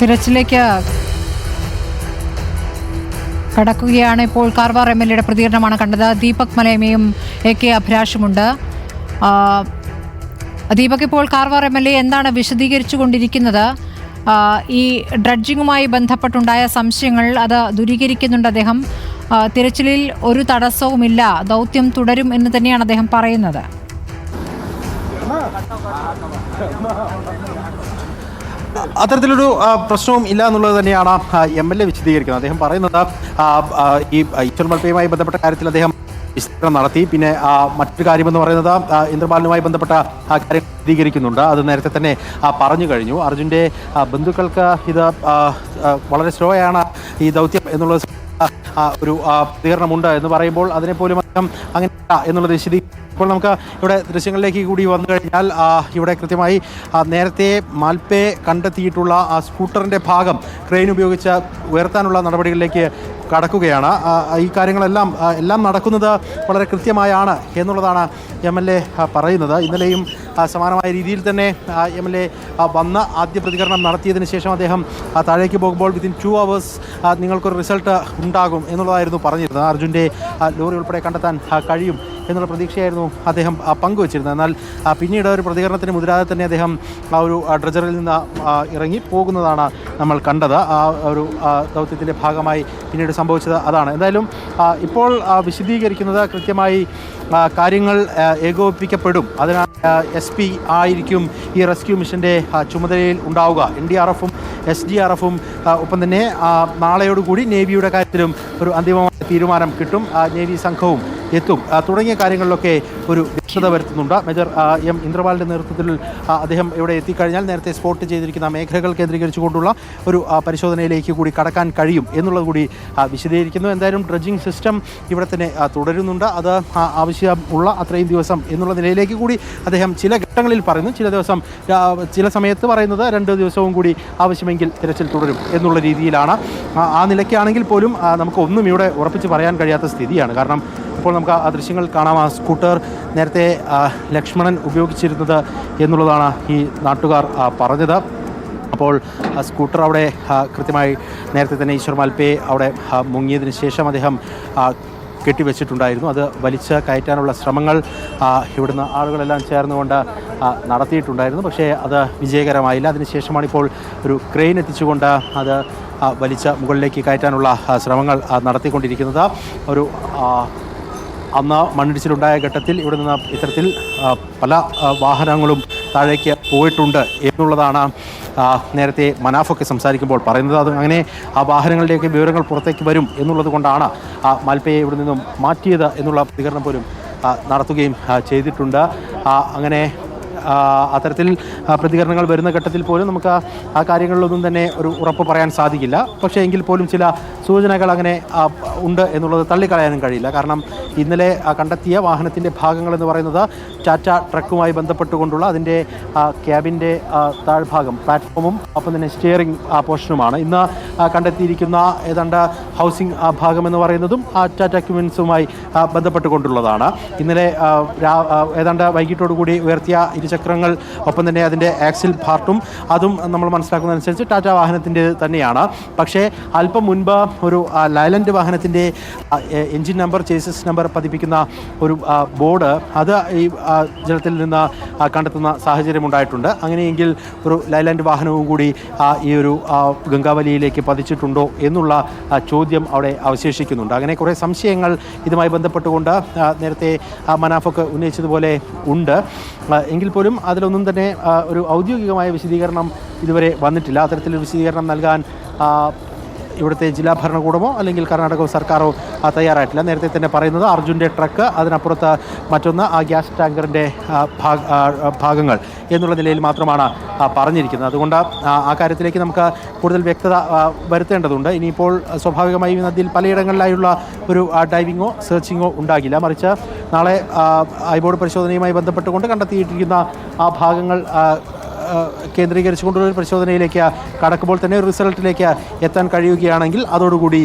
തിരച്ചിലേക്ക് കടക്കുകയാണ് ഇപ്പോൾ Karwar M L എയുടെ പ്രതികരണമാണ് കണ്ടത് ദീപക് മലയമയും എ കെ അഭിലാഷുമുണ്ട് ദീപക് ഇപ്പോൾ കാർവാർ എം എൽ എ എന്താണ് വിശദീകരിച്ചു കൊണ്ടിരിക്കുന്നത് ഈ ഡ്രഡ്ജിങ്ങുമായി ബന്ധപ്പെട്ടുണ്ടായ സംശയങ്ങൾ അത് ദൂരീകരിക്കുന്നുണ്ട് അദ്ദേഹം തിരച്ചിലിൽ ഒരു തടസ്സവുമില്ല ദൗത്യം തുടരും എന്ന് തന്നെയാണ് അദ്ദേഹം പറയുന്നത് അത്തരത്തിലൊരു പ്രശ്നവും ഇല്ല എന്നുള്ളത് തന്നെയാണ് എം എൽ എ വിശദീകരിക്കുന്നത്. അദ്ദേഹം പറയുന്നത് ഈ ഈശ്വർ മൽപ്പയുമായി ബന്ധപ്പെട്ട കാര്യത്തിൽ അദ്ദേഹം വിശദീകരണം നടത്തി. പിന്നെ മറ്റു മറ്റൊരു കാര്യമെന്ന് പറയുന്നത് ഇന്ദ്രബാലനുമായി ബന്ധപ്പെട്ട കാര്യം വിശദീകരിക്കുന്നുണ്ട്. അത് നേരത്തെ തന്നെ പറഞ്ഞു കഴിഞ്ഞു. അർജുന്റെ ബന്ധുക്കൾക്ക് ഇത് വളരെ സ്ലോ ഈ ദൗത്യം എന്നുള്ളത് ഒരു പ്രതികരണമുണ്ട് എന്ന് പറയുമ്പോൾ അതിനെപ്പോലും അദ്ദേഹം അങ്ങനെ എന്നുള്ളത് വിശദി ഇപ്പോൾ നമുക്ക് ഇവിടെ ദൃശ്യങ്ങളിലേക്ക് കൂടി വന്നു കഴിഞ്ഞാൽ ഇവിടെ കൃത്യമായി നേരത്തെ മാൽപ്പയെ കണ്ടെത്തിയിട്ടുള്ള ആ സ്കൂട്ടറിന്റെ ഭാഗം ക്രെയിൻ ഉപയോഗിച്ച് ഉയർത്താനുള്ള നടപടികളിലേക്ക് കടക്കുകയാണ്. ഈ കാര്യങ്ങളെല്ലാം എല്ലാം നടക്കുന്നത് വളരെ കൃത്യമായാണ് എന്നുള്ളതാണ് എം എൽ എ പറയുന്നത്. ഇന്നലെയും സമാനമായ രീതിയിൽ തന്നെ എം എൽ എ വന്ന് ആദ്യ പ്രതികരണം നടത്തിയതിന് ശേഷം അദ്ദേഹം താഴേക്ക് പോകുമ്പോൾ വിത്തിൻ ടു അവേഴ്സ് നിങ്ങൾക്കൊരു റിസൾട്ട് ഉണ്ടാകും എന്നുള്ളതായിരുന്നു പറഞ്ഞിരുന്നത്. അർജുന്റെ ലോറി ഉൾപ്പെടെ കണ്ടെത്താൻ കഴിയും. എന്നുള്ള പ്രതീക്ഷയായിരുന്നു അദ്ദേഹം പങ്കുവച്ചിരുന്നത്. എന്നാൽ പിന്നീട് ഒരു പ്രതികരണത്തിന് മുതിരാതെ തന്നെ അദ്ദേഹം ആ ഒരു ഡ്രജറിൽ നിന്ന് ഇറങ്ങി പോകുന്നതാണ് നമ്മൾ കണ്ടത്. ആ ഒരു ദൗത്യത്തിന്റെ ഭാഗമായി പിന്നീട് സംഭവിച്ചത് അതാണ്. എന്തായാലും ഇപ്പോൾ വിശദീകരിക്കുന്നത് കൃത്യമായി കാര്യങ്ങൾ ഏകോപിപ്പിക്കപ്പെടും. അതിനാൽ എസ് പി ആയിരിക്കും ഈ റെസ്ക്യൂ മിഷന്റെ ചുമതലയിൽ ഉണ്ടാവുക. എൻ ഡി ആർ എഫും എസ് ഡി ആർ എഫും ഒപ്പം തന്നെ നാളെയോടുകൂടി നേവിയുടെ കാര്യത്തിലും ഒരു അന്തിമമായ തീരുമാനം കിട്ടും. നേവി സംഘവും എത്തും. തുടങ്ങിയ കാര്യങ്ങളിലൊക്കെ ഒരു വ്യക്തത വരുത്തുന്നുണ്ട്. മേജർ എം ഇന്ദ്രപാലിന്റെ നേതൃത്വത്തിൽ അദ്ദേഹം ഇവിടെ എത്തിക്കഴിഞ്ഞാൽ നേരത്തെ സ്പോട്ട് ചെയ്തിരിക്കുന്ന മേഖലകൾ കേന്ദ്രീകരിച്ചുകൊണ്ടുള്ള ഒരു പരിശോധനയിലേക്ക് കൂടി കടക്കാൻ കഴിയും എന്നുള്ളത് കൂടി വിശദീകരിക്കുന്നു. എന്തായാലും ഡ്രഡ്ജിംഗ് സിസ്റ്റം ഇവിടെ തന്നെ തുടരുന്നുണ്ട്. അത് ആവശ്യമുള്ള അത്രയും ദിവസം എന്നുള്ള നിലയിലേക്ക് കൂടി അദ്ദേഹം ചില ഘട്ടങ്ങളിൽ പറയുന്നു. ചില ദിവസം ചില സമയത്ത് പറയുന്നത് രണ്ട് ദിവസവും കൂടി ആവശ്യമെങ്കിൽ തിരച്ചിൽ തുടരും എന്നുള്ള രീതിയിലാണ്. ആ, നിലയ്ക്കാണെങ്കിൽ പോലും നമുക്ക് ഒന്നും ഇവിടെ ഉറപ്പിച്ച് പറയാൻ കഴിയാത്ത സ്ഥിതിയാണ്. കാരണം ഇപ്പോൾ നമുക്ക് ആ ദൃശ്യങ്ങൾ കാണാം. ആ സ്കൂട്ടർ നേരത്തെ ലക്ഷ്മണൻ ഉപയോഗിച്ചിരുന്നത് എന്നുള്ളതാണ് ഈ നാട്ടുകാർ പറഞ്ഞത്. അപ്പോൾ സ്കൂട്ടർ അവിടെ കൃത്യമായി നേരത്തെ തന്നെ ഈശ്വർ മാൽപ്പയെ അവിടെ മുങ്ങിയതിന് ശേഷം അദ്ദേഹം കെട്ടിവെച്ചിട്ടുണ്ടായിരുന്നു. അത് വലിച്ച് കയറ്റാനുള്ള ശ്രമങ്ങൾ ഇവിടുന്ന് ആളുകളെല്ലാം ചേർന്നുകൊണ്ട് നടത്തിയിട്ടുണ്ടായിരുന്നു. പക്ഷേ അത് വിജയകരമായില്ല. അതിനുശേഷമാണ് ഇപ്പോൾ ഒരു ക്രെയിൻ എത്തിച്ചുകൊണ്ട് അത് വലിച്ച മുകളിലേക്ക് കയറ്റാനുള്ള ശ്രമങ്ങൾ നടത്തിക്കൊണ്ടിരിക്കുന്നത്. ഒരു അന്ന് മണ്ണിടിച്ചിലുണ്ടായ ഘട്ടത്തിൽ ഇവിടെ നിന്ന് ഇത്തരത്തിൽ പല വാഹനങ്ങളും താഴേക്ക് പോയിട്ടുണ്ട് എന്നുള്ളതാണ് നേരത്തെ മനാഫൊക്കെ സംസാരിക്കുമ്പോൾ പറയുന്നത്. അത് അങ്ങനെ ആ വാഹനങ്ങളുടെയൊക്കെ വിവരങ്ങൾ പുറത്തേക്ക് വരും എന്നുള്ളത് കൊണ്ടാണ് ആ മാൽപ്പയെ ഇവിടെ നിന്നും മാറ്റിയത് എന്നുള്ള പ്രതികരണം പോലും നടത്തുകയും ചെയ്തിട്ടുണ്ട്. അങ്ങനെ അത്തരത്തിൽ പ്രതികരണങ്ങൾ വരുന്ന ഘട്ടത്തിൽ പോലും നമുക്ക് ആ കാര്യങ്ങളിലൊന്നും തന്നെ ഒരു ഉറപ്പ് പറയാൻ സാധിക്കില്ല. പക്ഷേ എങ്കിൽ പോലും ചില സൂചനകൾ അങ്ങനെ ഉണ്ട് എന്നുള്ളത് തള്ളിക്കളയാനും കഴിയില്ല. കാരണം ഇന്നലെ കണ്ടെത്തിയ വാഹനത്തിന്റെ ഭാഗങ്ങൾ എന്ന് പറയുന്നത് ടാറ്റ ട്രക്കുമായി ബന്ധപ്പെട്ടുകൊണ്ടുള്ള അതിന്റെ ക്യാബിന്റെ താഴ്ഭാഗം പ്ലാറ്റ്ഫോമും അപ്പം തന്നെ സ്റ്റിയറിംഗ് പോർഷനുമാണ്. ഇന്ന് കണ്ടെത്തിയിരിക്കുന്ന ഏതാണ്ട് ഹൗസിംഗ് ഭാഗം എന്ന് പറയുന്നതും ആ ടാറ്റ ക്യുമെൻസുമായി ബന്ധപ്പെട്ടുകൊണ്ടുള്ളതാണ്. ഇന്നലെ ഏതാണ്ട് വൈകിട്ടോടുകൂടി ഉയർത്തിയ ഇരുചക്രങ്ങൾ ഒപ്പം തന്നെ അതിന്റെ ആക്സിൽ പാർട്ടും അതും നമ്മൾ മനസ്സിലാക്കുന്നതനുസരിച്ച് ടാറ്റ വാഹനത്തിന്റെ തന്നെയാണ്. പക്ഷേ അല്പം മുൻപ് ഒരു ലൈലൻഡ് വാഹനത്തിന്റെ എൻജിൻ നമ്പർ ചേസസ് നമ്പർ പതിപ്പിക്കുന്ന ഒരു ബോർഡ് അത് ഈ ജലത്തിൽ നിന്ന് കണ്ടെത്തുന്ന സാഹചര്യം ഉണ്ടായിട്ടുണ്ട് അങ്ങനെയെങ്കിൽ ഒരു ലൈലാൻഡ് വാഹനവും കൂടി ഈ ഒരു ഗംഗാവലിയിലേക്ക് പതിച്ചിട്ടുണ്ടോ എന്നുള്ള ചോദ്യം അവിടെ അവശേഷിക്കുന്നുണ്ട്. അങ്ങനെ കുറേ സംശയങ്ങൾ ഇതുമായി ബന്ധപ്പെട്ടുകൊണ്ട് നേരത്തെ മനാഫൊക്കെ ഉന്നയിച്ചതുപോലെ ഉണ്ട്. എങ്കിൽ പോലും അതിലൊന്നും തന്നെ ഒരു ഔദ്യോഗികമായ വിശദീകരണം ഇതുവരെ വന്നിട്ടില്ല. അത്തരത്തിലൊരു വിശദീകരണം നൽകാൻ ഇവിടുത്തെ ജില്ലാ ഭരണകൂടമോ അല്ലെങ്കിൽ കർണാടക സർക്കാരോ തയ്യാറായിട്ടില്ല. നേരത്തെ തന്നെ പറയുന്നത് അർജുന്റെ ട്രക്ക് അതിനപ്പുറത്ത് മറ്റൊന്ന് ആ ഗ്യാസ് ടാങ്കറിന്റെ ഭാഗങ്ങൾ എന്നുള്ള നിലയിൽ മാത്രമാണ് പറഞ്ഞിരിക്കുന്നത്. അതുകൊണ്ട് ആ, കാര്യത്തിലേക്ക് നമുക്ക് കൂടുതൽ വ്യക്തത വരുത്തേണ്ടതുണ്ട്. ഇനിയിപ്പോൾ സ്വാഭാവികമായും നദിയിൽ പലയിടങ്ങളിലായുള്ള ഒരു ഡൈവിങ്ങോ സെർച്ചിങ്ങോ ഉണ്ടാകില്ല. മറിച്ച് നാളെ ഐബോർഡ് പരിശോധനയുമായി ബന്ധപ്പെട്ടുകൊണ്ട് കണ്ടെത്തിയിട്ടിരിക്കുന്ന ആ ഭാഗങ്ങൾ കേന്ദ്രീകരിച്ചുകൊണ്ടുള്ള ഒരു പരിശോധനയിലേക്ക് കടക്കുമ്പോൾ തന്നെ ഒരു റിസൾട്ടിലേക്ക് എത്താൻ കഴിയുകയാണെങ്കിൽ അതോടുകൂടി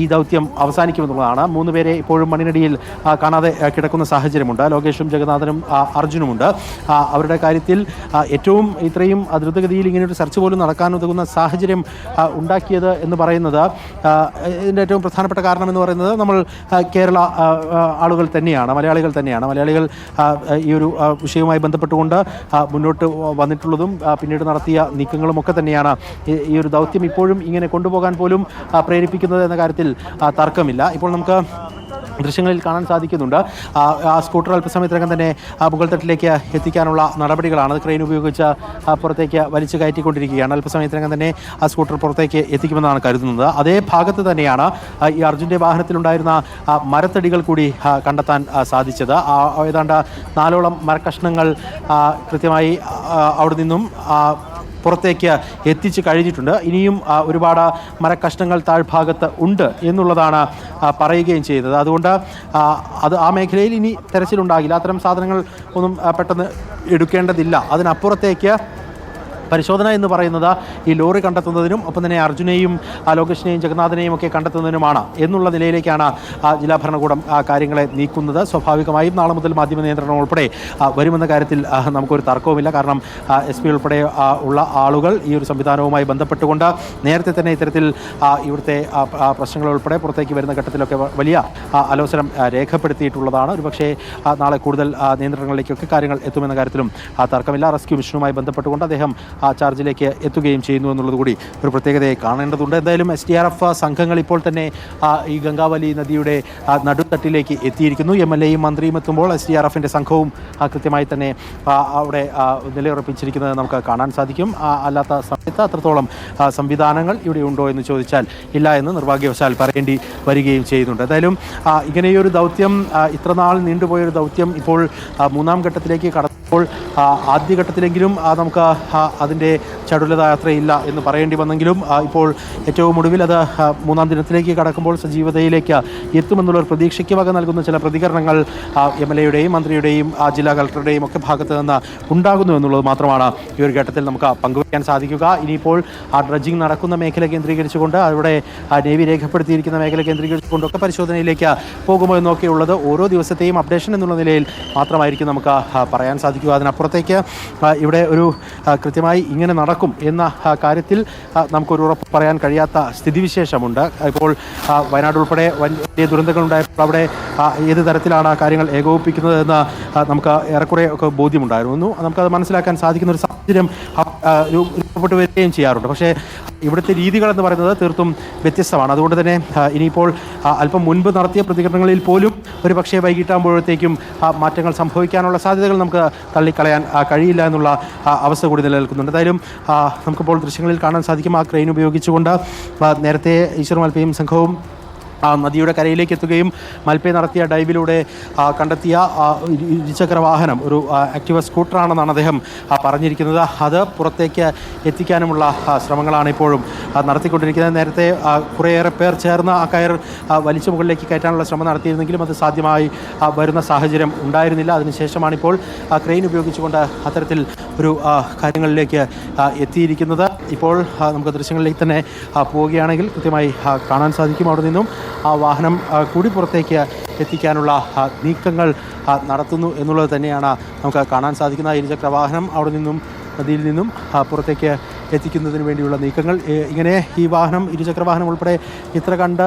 ഈ ദൗത്യം അവസാനിക്കുമെന്നുള്ളതാണ്. മൂന്ന് പേരെ ഇപ്പോഴും മണ്ണിനടിയിൽ കാണാതെ കിടക്കുന്ന സാഹചര്യമുണ്ട്. ലോകേഷും ജഗന്നാഥനും അർജുനുമുണ്ട്. അവരുടെ കാര്യത്തിൽ ഏറ്റവും ഇത്രയും ദ്രുതഗതിയിൽ ഇങ്ങനെ ഒരു സെർച്ച് പോലും നടക്കാൻ ഉതകുന്ന സാഹചര്യം ഉണ്ടാക്കിയത് എന്ന് പറയുന്നത് ഇതിന്റെ ഏറ്റവും പ്രധാനപ്പെട്ട കാരണം എന്ന് പറയുന്നത് നമ്മൾ കേരള ആളുകൾ തന്നെയാണ് മലയാളികൾ തന്നെയാണ്. മലയാളികൾ ഈ ഒരു വിഷയവുമായി ബന്ധപ്പെട്ടുകൊണ്ട് മുന്നോട്ട് വന്നിട്ടുള്ളതും ആ, പിന്നീട് നടത്തിയ നീക്കങ്ങളും ഒക്കെ തന്നെയാണ് ഈ- ഒരു ദൗത്യം ഇപ്പോഴും ഇങ്ങനെ കൊണ്ടുപോകാൻ പോലും പ്രേരിപ്പിക്കുന്നത് എന്ന കാര്യത്തിൽ തർക്കമില്ല. ഇപ്പോൾ നമുക്ക് ദൃശ്യങ്ങളിൽ കാണാൻ സാധിക്കുന്നുണ്ട്. ആ സ്കൂട്ടർ അല്പസമയത്തിനകം തന്നെ ആ മുകൾ തട്ടിലേക്ക് എത്തിക്കാനുള്ള നടപടികളാണ് ക്രെയിൻ ഉപയോഗിച്ച് പുറത്തേക്ക് വലിച്ചു കയറ്റിക്കൊണ്ടിരിക്കുകയാണ്. അല്പസമയത്തിനകം തന്നെ ആ സ്കൂട്ടർ പുറത്തേക്ക് എത്തിക്കുമെന്നാണ് കരുതുന്നത്. അതേ ഭാഗത്ത് തന്നെയാണ് ഈ അർജുന്റെ വാഹനത്തിലുണ്ടായിരുന്ന മരത്തടികൾ കൂടി കണ്ടെത്താൻ സാധിച്ചത്. ഏതാണ്ട് നാലോളം മരക്കഷ്ണങ്ങൾ കൃത്യമായി അവിടെ നിന്നും പുറത്തേക്ക് എത്തിച്ചു കഴിഞ്ഞിട്ടുണ്ട്. ഇനിയും ഒരുപാട് മരക്കഷ്ണങ്ങൾ താഴ്ഭാഗത്ത് ഉണ്ട് എന്നുള്ളതാണ് പറയുകയും ചെയ്തത്. അതുകൊണ്ട് അത് ആ മേഖലയിൽ ഇനി തെരച്ചിലുണ്ടാകില്ല. അത്തരം സാധനങ്ങൾ ഒന്നും പെട്ടെന്ന് എടുക്കേണ്ടതില്ല. അതിനപ്പുറത്തേക്ക് പരിശോധന എന്ന് പറയുന്നത് ഈ ലോറി കണ്ടെത്തുന്നതിനും ഒപ്പം തന്നെ അർജുനെയും ലോകേഷിനെയും ജഗന്നാഥനെയും ഒക്കെ കണ്ടെത്തുന്നതിനുമാണ് എന്നുള്ള നിലയിലേക്കാണ് ജില്ലാ ഭരണകൂടം കാര്യങ്ങളെ നീക്കുന്നത്. സ്വാഭാവികമായും നാളെ മുതൽ മാധ്യമ നിയന്ത്രണം ഉൾപ്പെടെ വരുമെന്ന കാര്യത്തിൽ നമുക്കൊരു തർക്കവുമില്ല. കാരണം എസ് പി ഉൾപ്പെടെ ഉള്ള ആളുകൾ ഈ ഒരു സംവിധാനവുമായി ബന്ധപ്പെട്ടുകൊണ്ട് നേരത്തെ തന്നെ ഇത്തരത്തിൽ ഇവിടുത്തെ പ്രശ്നങ്ങൾ ഉൾപ്പെടെ പുറത്തേക്ക് വരുന്ന ഘട്ടത്തിലൊക്കെ വലിയ അലോസരം രേഖപ്പെടുത്തിയിട്ടുള്ളതാണ്. ഒരുപക്ഷേ നാളെ കൂടുതൽ നിയന്ത്രണങ്ങളിലേക്കൊക്കെ കാര്യങ്ങൾ എത്തുമെന്ന കാര്യത്തിലും തർക്കമില്ല. റെസ്ക്യൂ മിഷനുമായി ബന്ധപ്പെട്ടുകൊണ്ട് അദ്ദേഹം ആ ചാർജിലേക്ക് എത്തുകയും ചെയ്യുന്നു എന്നുള്ളത് കൂടി ഒരു പ്രത്യേകതയെ കാണേണ്ടതുണ്ട്. എന്തായാലും എസ് ഡി ആർ എഫ് സംഘങ്ങൾ ഇപ്പോൾ തന്നെ ഈ ഗംഗാവലി നദിയുടെ നടുത്തട്ടിലേക്ക് എത്തിയിരിക്കുന്നു. എം എൽ എയും മന്ത്രിയും എത്തുമ്പോൾ എസ് ഡി ആർ എഫിന്റെ സംഘവും കൃത്യമായി തന്നെ അവിടെ നിലയുറപ്പിച്ചിരിക്കുന്നത് നമുക്ക് കാണാൻ സാധിക്കും. അല്ലാത്ത സമയത്ത് അത്രത്തോളം സംവിധാനങ്ങൾ ഇവിടെ ഉണ്ടോ എന്ന് ചോദിച്ചാൽ ഇല്ല എന്ന് നിർഭാഗ്യവശാൽ പറയേണ്ടി വരികയും ചെയ്യുന്നുണ്ട്. എന്തായാലും ഇങ്ങനെയൊരു ദൗത്യം ഇത്രനാൾ നീണ്ടുപോയൊരു ദൗത്യം ഇപ്പോൾ മൂന്നാം ഘട്ടത്തിലേക്ക് കടന്നപ്പോൾ ആ, ആദ്യഘട്ടത്തിലെങ്കിലും നമുക്ക് അതിന്റെ ചടുലത യാത്രയില്ല എന്ന് പറയേണ്ടി വന്നെങ്കിലും ഇപ്പോൾ ഏറ്റവും ഒടുവിൽ അത് മൂന്നാം ദിനത്തിലേക്ക് കടക്കുമ്പോൾ സജീവതയിലേക്ക് എത്തുമെന്നുള്ള ഒരു പ്രതീക്ഷയ്ക്ക് വക നൽകുന്ന ചില പ്രതികരണങ്ങൾ എം എൽ എയുടെയും മന്ത്രിയുടെയും ജില്ലാ കളക്ടറുടെയും ഒക്കെ ഭാഗത്ത് നിന്ന് ഉണ്ടാകുന്നു എന്നുള്ളത് മാത്രമാണ് ഈ ഒരു ഘട്ടത്തിൽ നമുക്ക് പങ്കുവയ്ക്കാൻ സാധിക്കുക. ഇനിയിപ്പോൾ ആ ഡ്രഡ്ജിങ് നടക്കുന്ന മേഖല കേന്ദ്രീകരിച്ചുകൊണ്ട് അവിടെ നേവി രേഖപ്പെടുത്തിയിരിക്കുന്ന മേഖല കേന്ദ്രീകരിച്ചുകൊണ്ടൊക്കെ പരിശോധനയിലേക്ക് പോകുമോ എന്നൊക്കെയുള്ളത് ഓരോ ദിവസത്തെയും അപ്ഡേഷൻ എന്നുള്ള നിലയിൽ മാത്രമായിരിക്കും നമുക്ക് പറയാൻ സാധിക്കുക. അതിനപ്പുറത്തേക്ക് ഇവിടെ ഒരു കൃത്യമായി ഇങ്ങനെ നടക്കും എന്ന കാര്യത്തിൽ നമുക്കൊരു ഉറപ്പ് പറയാൻ കഴിയാത്ത സ്ഥിതിവിശേഷമുണ്ട്. ഇപ്പോൾ വയനാട് ഉൾപ്പെടെ വലിയ ദുരന്തങ്ങൾ ഉണ്ടായപ്പോൾ അവിടെ ഏത് തരത്തിലാണ് കാര്യങ്ങൾ ഏകോപിപ്പിക്കുന്നത് എന്ന് നമുക്ക് ഏറെക്കുറെ ഒക്കെ ബോധ്യമുണ്ടായിരുന്നു. നമുക്കത് മനസ്സിലാക്കാൻ സാധിക്കുന്ന ഒരു സാഹചര്യം രൂപപ്പെട്ടു വരികയും ചെയ്യാറുണ്ട്. പക്ഷേ ഇവിടുത്തെ രീതികൾ എന്ന് പറയുന്നത് തീർത്തും വ്യത്യസ്തമാണ്. അതുകൊണ്ട് തന്നെ ഇനിയിപ്പോൾ അല്പം മുൻപ് നടത്തിയ പ്രതികരണങ്ങളിൽ പോലും ഒരു പക്ഷേ വൈകിട്ടാകുമ്പോഴത്തേക്കും മാറ്റങ്ങൾ സംഭവിക്കാനുള്ള സാധ്യതകൾ നമുക്ക് തള്ളിക്കളയാൻ കഴിയില്ല എന്നുള്ള അവസ്ഥ കൂടി നിലനിൽക്കുന്നുണ്ട്. എന്തായാലും നമുക്കിപ്പോൾ ദൃശ്യങ്ങളിൽ കാണാൻ സാധിക്കും ആ ക്രെയിൻ ഉപയോഗിച്ചുകൊണ്ട്. നേരത്തെ ഈശ്വർ മൽപ്പയും സംഘവും നദിയുടെ കരയിലേക്ക് എത്തുകയും മൽപ്പെ നടത്തിയ ഡൈവിലൂടെ ആ, കണ്ടെത്തിയ ഇരുചക്ര വാഹനം ഒരു ആക്റ്റീവ സ്കൂട്ടറാണെന്നാണ് അദ്ദേഹം പറഞ്ഞിരിക്കുന്നത്. അത് പുറത്തേക്ക് എത്തിക്കാനുമുള്ള ശ്രമങ്ങളാണ് ഇപ്പോഴും നടത്തിക്കൊണ്ടിരിക്കുന്നത്. നേരത്തെ ആ, കുറേയേറെ പേർ ചേർന്ന് ആ കയർ ആ, വലിച്ചു മുകളിലേക്ക് കയറ്റാനുള്ള ശ്രമം നടത്തിയിരുന്നെങ്കിലും അത് സാധ്യമായി വരുന്ന സാഹചര്യം ഉണ്ടായിരുന്നില്ല. അതിനുശേഷമാണ് ഇപ്പോൾ ആ, ക്രെയിൻ ഉപയോഗിച്ചുകൊണ്ട് അത്തരത്തിൽ ഒരു കാര്യങ്ങളിലേക്ക് ആ, എത്തിയിരിക്കുന്നത്. ഇപ്പോൾ നമുക്ക് ദൃശ്യങ്ങളിലേക്ക് തന്നെ ആ, പോവുകയാണെങ്കിൽ കൃത്യമായി കാണാൻ സാധിക്കും അവിടെ നിന്നും. ആ വാഹനം കൂടി പുറത്തേക്ക് എത്തിക്കാനുള്ള നീക്കങ്ങൾ നടത്തുന്നു എന്നുള്ളത് തന്നെയാണ് നമുക്ക് കാണാൻ സാധിക്കുന്ന ഇരുചക്ര വാഹനം അവിടെ നിന്നും നദിയിൽ നിന്നും പുറത്തേക്ക് എത്തിക്കുന്നതിന് വേണ്ടിയുള്ള നീക്കങ്ങൾ. ഇങ്ങനെ ഈ വാഹനം ഇരുചക്ര വാഹനം ഉൾപ്പെടെ ഇത്ര കണ്ട്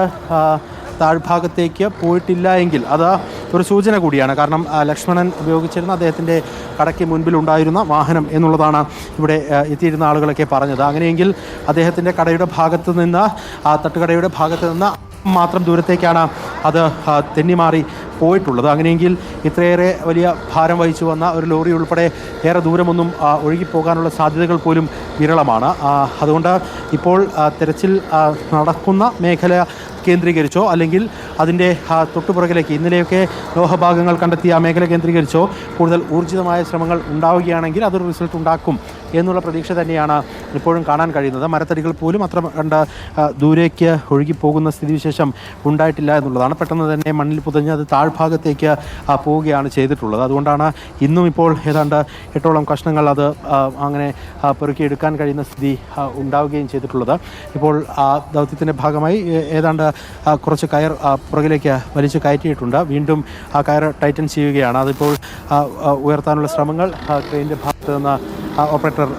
താഴ്ഭാഗത്തേക്ക് പോയിട്ടില്ല എങ്കിൽ അത് ഒരു സൂചന കൂടിയാണ്. കാരണം ലക്ഷ്മണൻ ഉപയോഗിച്ചിരുന്ന അദ്ദേഹത്തിന്റെ കടയ്ക്ക് മുൻപിലുണ്ടായിരുന്ന വാഹനം എന്നുള്ളതാണ് ഇവിടെ എത്തിയിരുന്ന ആളുകളൊക്കെ പറഞ്ഞത്. അങ്ങനെയെങ്കിൽ അദ്ദേഹത്തിന്റെ കടയുടെ ഭാഗത്ത് നിന്ന് ആ തട്ടുകടയുടെ ഭാഗത്ത് നിന്ന് മാത്രം ദൂരത്തേക്കാണ് അത് തെന്നിമാറി പോയിട്ടുള്ളത്. അങ്ങനെയെങ്കിൽ ഇത്രയേറെ വലിയ ഭാരം വഹിച്ചു വന്ന ഒരു ലോറി ഉൾപ്പെടെ ഏറെ ദൂരമൊന്നും ഒഴുകിപ്പോകാനുള്ള സാധ്യതകൾ പോലും വിരളമാണ്. അതുകൊണ്ട് ഇപ്പോൾ തെരച്ചിൽ നടക്കുന്ന മേഖല കേന്ദ്രീകരിച്ചോ അല്ലെങ്കിൽ അതിന്റെ തൊട്ടുപുറകിലേക്ക് ഇന്നലെയൊക്കെ ലോഹഭാഗങ്ങൾ കണ്ടെത്തിയ മേഖല കേന്ദ്രീകരിച്ചോ കൂടുതൽ ഊർജിതമായ ശ്രമങ്ങൾ ഉണ്ടാവുകയാണെങ്കിൽ അതൊരു റിസൾട്ട് ഉണ്ടാക്കും എന്നുള്ള പ്രതീക്ഷ തന്നെയാണ് ഇപ്പോഴും കാണാൻ കഴിയുന്നത്. മരത്തടികൾ പോലും അത്ര കണ്ട ദൂരേക്ക് ഒഴുകിപ്പോകുന്ന സ്ഥിതിവിശേഷം ഉണ്ടായിട്ടില്ല എന്നുള്ളതാണ്. പെട്ടെന്ന് തന്നെ മണ്ണിൽ പുതഞ്ഞ് അത് താഴ്ഭാഗത്തേക്ക് പോവുകയാണ് ചെയ്തിട്ടുള്ളത്. അതുകൊണ്ടാണ് ഇന്നും ഇപ്പോൾ ഏതാണ്ട് എട്ടോളം കഷ്ണങ്ങൾ അത് അങ്ങനെ പെറുക്കിയെടുക്കാൻ കഴിയുന്ന സ്ഥിതി ഉണ്ടാവുകയും ചെയ്തിട്ടുള്ളത്. ഇപ്പോൾ ആ ദൗത്യത്തിന്റെ ഭാഗമായി ഏതാണ്ട് കുറച്ച് കയർ പുറകിലേക്ക് വലിച്ചു കയറ്റിയിട്ടുണ്ട്. വീണ്ടും ആ കയർ ടൈറ്റൻ ചെയ്യുകയാണ്. അതിപ്പോൾ ഉയർത്താനുള്ള ശ്രമങ്ങൾ ട്രെയിനിന്റെ ഭാഗത്ത് നിന്ന് ഓപ്പറേറ്റർ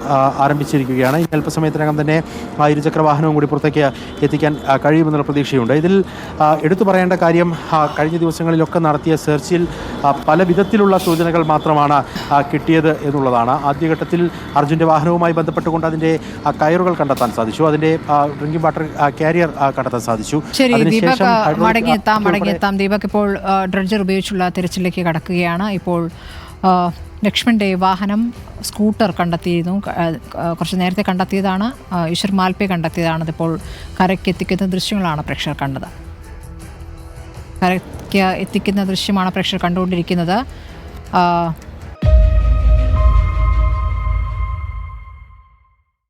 ആരംഭിച്ചിരിക്കുകയാണ്. ഇനി അല്പസമയത്തിനകം തന്നെ ആ ഇരുചക്ര വാഹനവും കൂടി പുറത്തേക്ക് എത്തിക്കാൻ കഴിയുമെന്നുള്ള പ്രതീക്ഷയുണ്ട്. ഇതിൽ എടുത്തു പറയേണ്ട കാര്യം കഴിഞ്ഞ ദിവസങ്ങളിലൊക്കെ നടത്തിയ സെർച്ചിൽ പല വിധത്തിലുള്ള സൂചനകൾ മാത്രമാണ് കിട്ടിയത് എന്നുള്ളതാണ്. ആദ്യഘട്ടത്തിൽ അർജുന്റെ വാഹനവുമായി ബന്ധപ്പെട്ടുകൊണ്ട് അതിന്റെ കയറുകൾ കണ്ടെത്താൻ സാധിച്ചു. അതിന്റെ ഡ്രിങ്കിംഗ് വാട്ടർ കാരിയർ കണ്ടെത്താൻ സാധിച്ചു. മടങ്ങിയെത്താം മടങ്ങിയെത്താം. ദീപക് ഇപ്പോൾ ഡ്രഡ്ജർ ഉപയോഗിച്ചുള്ള തിരച്ചിലേക്ക് കടക്കുകയാണ്. ഇപ്പോൾ ആ, ലക്ഷ്മണന്റെ വാഹനം സ്കൂട്ടർ കണ്ടെത്തിയിരുന്നു. കുറച്ച് നേരത്തെ കണ്ടെത്തിയതാണ്. ഈശ്വർ മാൽപ്പെ കണ്ടെത്തിയതാണ്. ഇതിപ്പോൾ കരയ്ക്ക് എത്തിക്കുന്ന ദൃശ്യങ്ങളാണ് പ്രേക്ഷകർ കണ്ടത്. കരയ്ക്ക് എത്തിക്കുന്ന ദൃശ്യമാണ് പ്രേക്ഷകർ കണ്ടുകൊണ്ടിരിക്കുന്നത്.